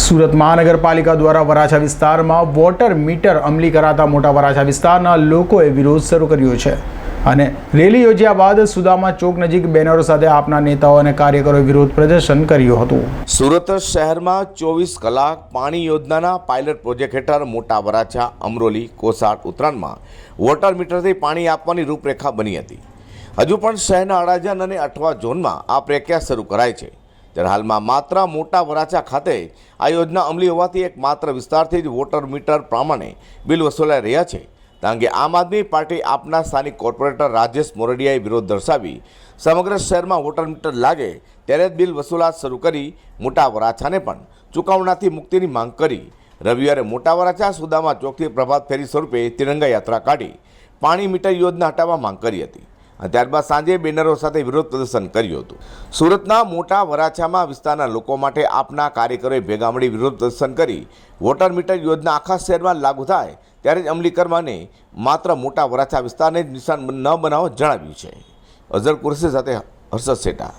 સુરત મહાનગરપાલિકા દ્વારા વરાછા વિસ્તારમાં વોટર મીટર અમલી કરાતા મોટા વરાછા વિસ્તારના લોકોએ વિરોધ શરૂ કર્યો છે. અને રેલી યોજ્યા બાદ સુદામા ચોક નજીક બેનરો સાથે આપના નેતાઓ અને કાર્યકરોએ વિરોધ પ્રદર્શન કર્યું હતું. સુરત શહેરમાં ચોવીસ કલાક પાણી યોજનાના પાયલટ પ્રોજેક્ટ હેઠળ મોટા વરાછા, અમરોલી કોસાટ ઉત્તરાયણમાં વોટર મીટરથી પાણી આપવાની રૂપરેખા બની હતી. હજુ પણ શહેરના અડાજણ અને અઠવા ઝોનમાં આ પ્રક્રિયા શરૂ કરાય છે. ત્યારે હાલમાં માત્ર મોટા વરાછા ખાતે આ યોજના અમલી હોવાથી એક માત્ર વિસ્તારથી જ વોટર મીટર પ્રમાણે બિલ વસૂલાઈ રહ્યા છે. કારણ કે આમ આદમી પાર્ટી આપના સ્થાનિક કોર્પોરેટર રાજેશ મોરડિયાએ વિરોધ દર્શાવી સમગ્ર શહેરમાં વોટર મીટર લાગે ત્યારે જ બિલ વસૂલાત શરૂ કરી મોટા વરાછાને પણ ચૂકવણાથી મુક્તિની માંગ કરી. રવિવારે મોટા વરાછા સુદામા ચોકથી પ્રભાત ફેરી સ્વરૂપે તિરંગા યાત્રા કાઢી પાણી મીટર યોજના હટાવવા માંગ કરી હતી. ત્યારબાદ સાંજે બેનરો સાથે વિરોધ પ્રદર્શન કર્યું હતું. સુરતના મોટા વરાછામાં વિસ્તારના લોકો માટે આપના કાર્યકરોએ ભેગા મળી વિરોધ પ્રદર્શન કરી. વોટર મીટર યોજના આખા શહેરમાં લાગુ થાય ત્યારે જ અમલી કરવાને માત્ર મોટા વરાછા વિસ્તારને જ નિશાન ન બનાવવા જણાવ્યું છે. અઝર કુરશી સાથે હર્ષદ શેઠા.